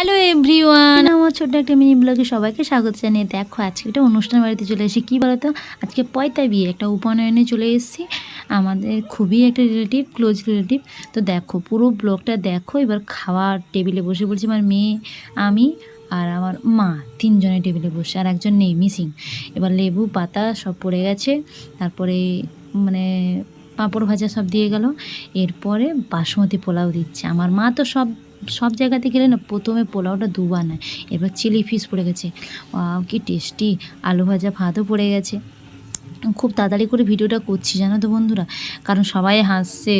Hello everyone আমার ছোট্ট একটা মিনি ব্লগে সবাইকে স্বাগত জানিয়ে দেখো, আজকে একটা অনুষ্ঠান বাড়িতে চলে এসেছি। কী বলতো? আজকে পয়তা বিয়ে, একটা উপনয়নে চলে এসেছি। আমাদের খুবই একটা রিলেটিভ ক্লোজ রিলেটিভ তো দেখো, পুরো ব্লগটা দেখো, এবার খাওয়ার টেবিলে বসে বলছি, আমার মেয়ে, আমি আর আমার মা তিনজনের টেবিলে বসে, আর একজন নেই মিসিং এবার লেবু, পাতা সব পড়ে গেছে, তারপরে মানে পাঁপড় ভাজা সব দিয়ে গেল। এরপরে বাসমতি পোলাও দিচ্ছে। আমার মা তো সব সব জায়গাতে গেলে না প্রথমে পোলাওটা দুবার নেয়। এবার চিলি ফিশ পড়ে গেছে। কি টেস্টি। আলু ভাজা ভাতও পড়ে গেছে। খুব তাড়াতাড়ি করে ভিডিওটা করছি, জানো তো বন্ধুরা। কারণ সবাই হাসছে।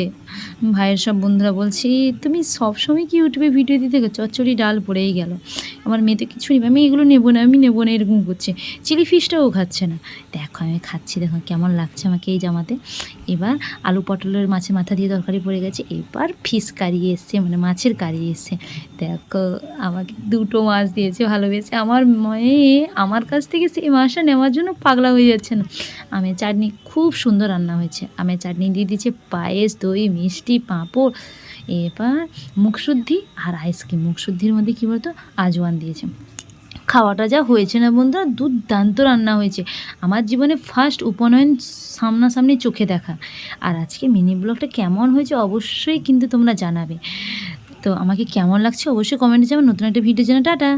ভাইয়ের সব বন্ধুরা বলছি তুমি সবসময় কি ইউটিউবে ভিডিও দিতে গেছো? চচ্চড়ি ডাল পড়েই গেল। আমার মেয়ে তো কিছুই নেবে আমি এগুলো নেব না, আমি নেব না, এরকম করছে। চিলি ফিশটাও খাচ্ছে না। দেখো, আমি খাচ্ছি, দেখো কেমন লাগছে আমাকে এই জামাতে। এবার আলু পটলের মাছের মাথা দিয়ে তরকারি পড়ে গেছে, এবার ফিশ কারি এসছে মানে মাছের কারি এসছে। দেখো, আমাকে দুটো মাছ দিয়েছে, ভালোবেসে। আমার মেয়ে আমার কাছ থেকে সেই মাছটা নেওয়ার জন্য পাগলা হয়ে যাচ্ছে না। আমের চাটনি খুব সুন্দর রান্না হয়েছে। আমের চাটনি দিয়ে দিয়েছে পায়েস, দই মিষ্টি পাঁপড়। এবার মুখশুদ্ধি আর আইসক্রিম। মুখশুদ্ধির মধ্যে কী বলতো? আজওয়ান দিয়েছে। খাওয়াটা যা হয়েছে না বন্ধুরা, দুর্দান্ত রান্না হয়েছে। আমার জীবনে ফার্স্ট উপনয়ন সামনাসামনি চোখে দেখা। আর আজকে মিনি ব্লগটা কেমন হয়েছে অবশ্যই কিন্তু তোমরা জানাবে। তো আমাকে কেমন লাগছে অবশ্যই কমেন্টে যাবে নতুন একটা ভিডিও জন্য টাটা!